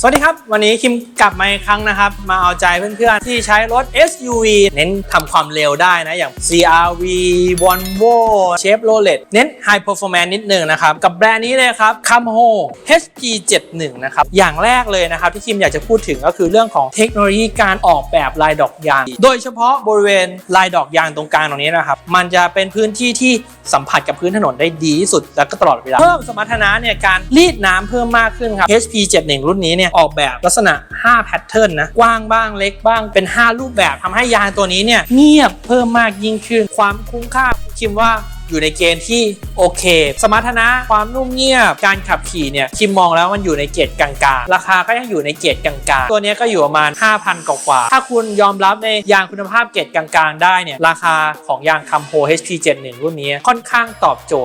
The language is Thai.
สวัสดีครับ วันนี้คิมกลับมาอีกครั้งนะครับ มาเอาใจเพื่อนๆ ที่ใช้รถ SUV เน้นทำความเร็วได้นะ อย่าง CRV Volvo Chevrolet เน้น High Performance นิดนึงนะครับ กับแบรนด์นี้เลยครับ Camho HG71 นะครับ อย่างแรกเลยนะครับ ที่คิมอยากจะพูดถึงก็คือเรื่องของเทคโนโลยีการออกแบบลายดอกยาง โดยเฉพาะบริเวณลายดอกยางตรงกลางตรงนี้นะครับ มันจะเป็นพื้นที่ที่ สัมผัสกับพื้นถนนได้ดีที่สุดและก็ตลอดเวลา เพิ่มสมรรถนะเนี่ยการรีดน้ำเพิ่มมากขึ้นครับ HP71 รุ่นนี้เนี่ยออกแบบลักษณะ 5 แพทเทิร์นนะ กว้างบ้างเล็กบ้างเป็น 5 รูปแบบทำให้ยางตัวนี้เนี่ยเงียบเพิ่มมากยิ่งขึ้นความคุ้มค่า คิมว่าอยู่ในเกณฑ์ที่โอเค สมรรถนะความนุ่มเงียบ การขับขี่เนี่ยคิมมองแล้วมันอยู่ในเกณฑ์กลางๆ ราคาก็ยังอยู่ในเกณฑ์กลางๆ ตัวนี้ก็อยู่ประมาณ 5,000 กว่า ถ้าคุณยอมรับในยางคุณภาพเกรดกลางๆ ได้เนี่ยราคาของยางคัมโฮ HP71 รุ่นนี้ค่อนข้างตอบโจทย์